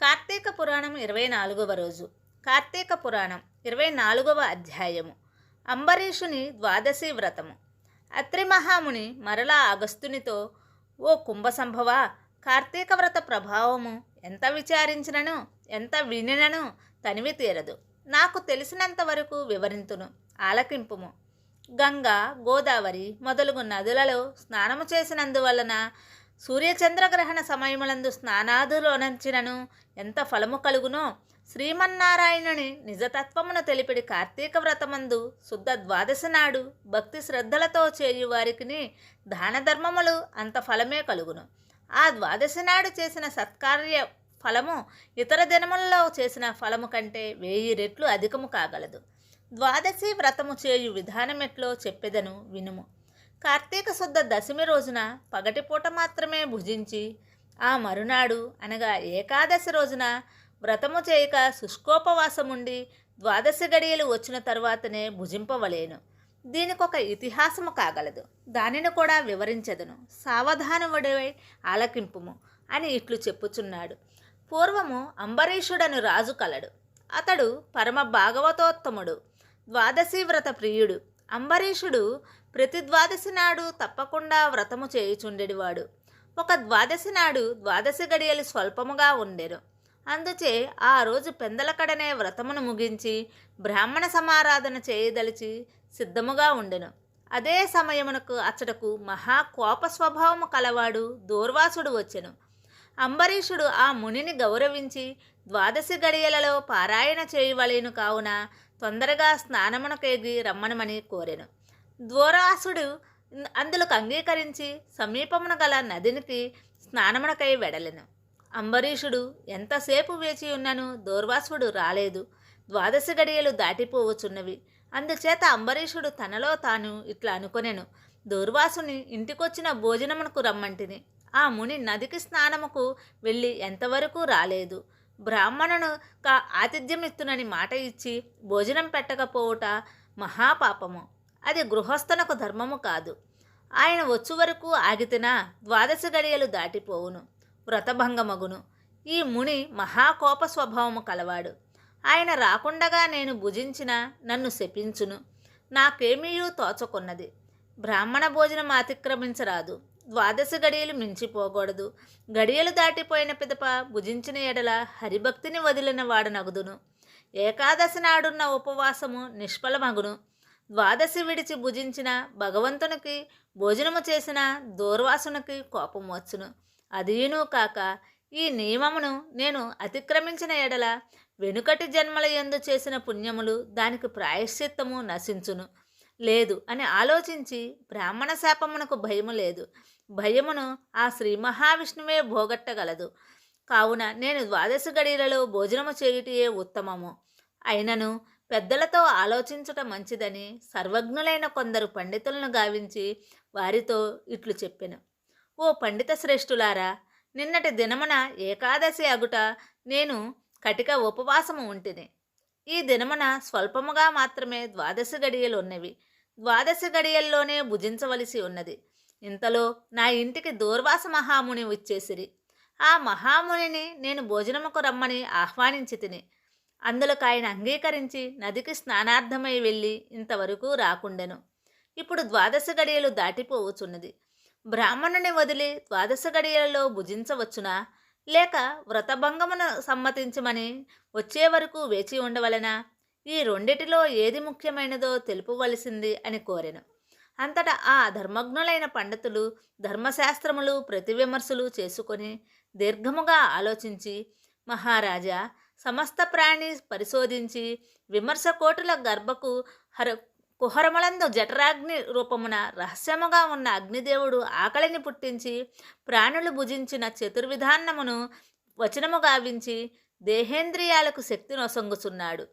కార్తీక పురాణం ఇరవై నాలుగవ రోజు. కార్తీక పురాణం ఇరవై నాలుగవ అధ్యాయము. అంబరీషుని ద్వాదశి వ్రతము. అత్రిమహాముని మరలా అగస్తునితో ఓ కుంభ సంభవ కార్తీక వ్రత ప్రభావము ఎంత విచారించినను ఎంత వినినను తనివి తీరదు. నాకు తెలిసినంత వరకు వివరింతును ఆలకింపుము. గంగా గోదావరి మొదలగు నదులలో స్నానము చేసినందువలన సూర్యచంద్రగ్రహణ సమయములందు స్నానాదులోనంచినను ఎంత ఫలము కలుగునో శ్రీమన్నారాయణుని నిజతత్వమును తెలిపిడి కార్తీక వ్రతమందు శుద్ధ ద్వాదశి నాడు భక్తి శ్రద్ధలతో చేయు వారికి దాన ధర్మములు అంత ఫలమే కలుగును. ఆ ద్వాదశి నాడు చేసిన సత్కార్య ఫలము ఇతర దినములలో చేసిన ఫలము కంటే వెయ్యి రెట్లు అధికము కాగలదు. ద్వాదశి వ్రతము చేయు విధానమెట్లో చెప్పెదను వినుము. కార్తీక శుద్ధ దశమి రోజున పగటిపూట మాత్రమే భుజించి ఆ మరునాడు అనగా ఏకాదశి రోజున వ్రతము చేయక శుష్కోపవాసముండి ద్వాదశి గడియలు వచ్చిన తరువాతనే భుజింపవలేను. దీనికొక ఇతిహాసము కాగలదు. దానిని కూడా వివరించదును. సావధానముడివై ఆలకింపుము అని ఇట్లు చెప్పుచున్నాడు. పూర్వము అంబరీషుడను రాజు కలడు. అతడు పరమ భాగవతోత్తముడు ద్వాదశీ వ్రత ప్రియుడు. అంబరీషుడు ప్రతి ద్వాదశి నాడు తప్పకుండా వ్రతము చేయుచుండెడివాడు. ఒక ద్వాదశి నాడు ద్వాదశి గడియలు స్వల్పముగా ఉండెను. అందుచే ఆ రోజు పెందలకడనే వ్రతమును ముగించి బ్రాహ్మణ సమారాధన చేయదలిచి సిద్ధముగా ఉండెను. అదే సమయమునకు అచ్చటకు మహా కోప స్వభావము కలవాడు దూర్వాసుడు వచ్చెను. అంబరీషుడు ఆ మునిని గౌరవించి ద్వాదశి గడియలలో పారాయణ చేయవలేను కావున తొందరగా స్నానమునకేగి రమ్మనమని కోరెను. ద్వారాసుడు అందులకు అంగీకరించి సమీపమున గల నదినికి స్నానమునకై వెడలెను. అంబరీషుడు ఎంతసేపు వేచి ఉన్నను దూర్వాసుడు రాలేదు. ద్వాదశ గడియలు దాటిపోవచున్నవి అందుచేత అంబరీషుడు తనలో తాను ఇట్లా అనుకొనెను. దూర్వాసుని ఇంటికొచ్చిన భోజనమునకు రమ్మంటిని. ఆ ముని నదికి స్నానముకు వెళ్ళి ఎంతవరకు రాలేదు. బ్రాహ్మణును కా ఆతిథ్యమిత్తునని మాట ఇచ్చి భోజనం పెట్టకపోవుట మహాపాపము. అది గృహస్థనకు ధర్మము కాదు. ఆయన వచ్చు వరకు ఆగితేనా ద్వాదశ గడియలు దాటిపోవును. వ్రతభంగమగును. ఈ ముని మహాకోప స్వభావము కలవాడు. ఆయన రాకుండగా నేను భుజించిన నన్ను శపించును. నాకేమీయూ తోచకున్నది. బ్రాహ్మణ భోజనం అతిక్రమించరాదు. ద్వాదశ గడియలు మించిపోకూడదు. గడియలు దాటిపోయిన పిదప భుజించిన ఎడల హరిభక్తిని వదిలిన వాడనగుదును ఏకాదశి నాడున్న ఉపవాసము నిష్ఫలమగును. ద్వాదశి విడిచి భుజించిన భగవంతునికి భోజనము చేసిన దూర్వాసునికి కోపం వచ్చును. అదీనూ కాక ఈ నియమమును నేను అతిక్రమించిన ఎడల వెనుకటి జన్మల ఎందు చేసిన పుణ్యములు దానికి ప్రాయశ్చిత్తము నశించును. లేదు అని ఆలోచించి బ్రాహ్మణ శాపమునకు భయము లేదు. భయమును ఆ శ్రీ మహావిష్ణువే భోగట్టగలదు. కావున నేను ద్వాదశ గడియలలో భోజనము చేయుటయే ఉత్తమము. అయినను పెద్దలతో ఆలోచించుట మంచిదని సర్వజ్ఞులైన కొందరు పండితులను గావించి వారితో ఇట్లు చెప్పాను. ఓ పండిత శ్రేష్ఠులారా నిన్నటి దినమున ఏకాదశి అగుట నేను కటిక ఉపవాసము ఉంటిని. ఈ దినమున స్వల్పముగా మాత్రమే ద్వాదశి గడియలు ఉన్నవి. ద్వాదశ గడియల్లోనే భుజించవలసి ఉన్నది. ఇంతలో నా ఇంటికి దూర్వాస మహాముని వచ్చేసిరి. ఆ మహామునిని నేను భోజనముకు రమ్మని ఆహ్వానించి తిని అందులోకి ఆయన అంగీకరించి నదికి స్నానార్థమై వెళ్ళి ఇంతవరకు రాకుండెను. ఇప్పుడు ద్వాదశ గడియలు దాటిపోవచ్చున్నది. బ్రాహ్మణుని వదిలి ద్వాదశ గడియలలో భుజించవచ్చునా? లేక వ్రతభంగమును సమ్మతించమని వచ్చే వరకు వేచి ఉండవలనా? ఈ రెండిటిలో ఏది ముఖ్యమైనదో తెలుపవలసింది అని కోరెను. అంతటా ఆ ధర్మజ్ఞులైన పండితులు ధర్మశాస్త్రములు ప్రతివిమర్శలు చేసుకొని దీర్ఘముగా ఆలోచించి మహారాజా సమస్త ప్రాణి పరిశోధించి విమర్శకోటుల గర్భకు హర కుహరములందు జఠరాగ్ని రూపమున రహస్యముగా ఉన్న అగ్నిదేవుడు ఆకలిని పుట్టించి ప్రాణులు భుజించిన చతుర్విధానమును వచనము గావించి దేహేంద్రియాలకు శక్తి నొసంగుచున్నాడు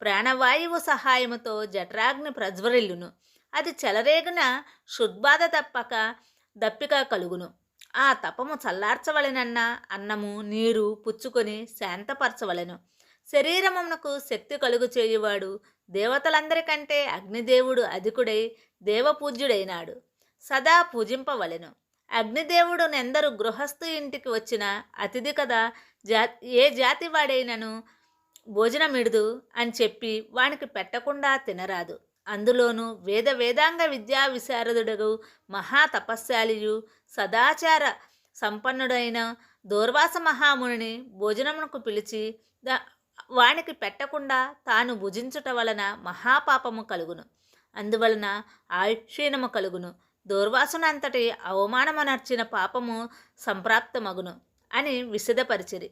ప్రాణవాయువు సహాయముతో జఠరాగ్ని ప్రజ్వరిల్లును. అది చెలరేగిన శుద్బాధ తప్పక దప్పిక కలుగును. ఆ తపము చల్లార్చవలెనన్న అన్నము నీరు పుచ్చుకొని శాంతపరచవలెను. శరీరమునకు శక్తి కలుగు చేయువాడు దేవతలందరికంటే అగ్నిదేవుడు అధికుడై దేవపూజ్యుడైనాడు. సదా పూజింపవలెను. అగ్నిదేవుడు నెందరు గృహస్థు ఇంటికి వచ్చిన అతిథి కదా జా ఏ జాతి వాడైనను భోజనమిడుదు అని చెప్పి వానికి పెట్టకుండా తినరాదు. అందులోనూ వేద వేదాంగ విద్యా విశారదుడగు మహాతపస్శాలియు సదాచార సంపన్నుడైన దూర్వాస మహామునిని భోజనమునకు పిలిచి దా వానికి పెట్టకుండా తాను భుజించుట వలన మహాపాపము కలుగును. అందువలన ఆయుక్షీణము కలుగును. దూర్వాసునంతటి అవమానమునర్చిన పాపము సంప్రాప్తమగును అని విశదపరిచిరి.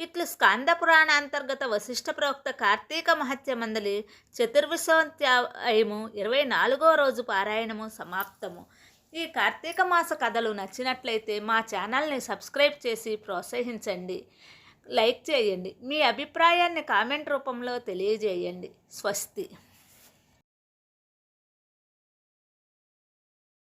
ఇట్లు స్కాంద పురాణాంతర్గత వశిష్ఠ ప్రవక్త కార్తీక మహత్య మందలి చతుర్విశోత్యాయము ఇరవై నాలుగో రోజు పారాయణము సమాప్తము. ఈ కార్తీక మాస కథలు నచ్చినట్లయితే మా ఛానల్ని సబ్స్క్రైబ్ చేసి ప్రోత్సహించండి. లైక్ చేయండి. మీ అభిప్రాయాన్ని కామెంట్ రూపంలో తెలియజేయండి. స్వస్తి.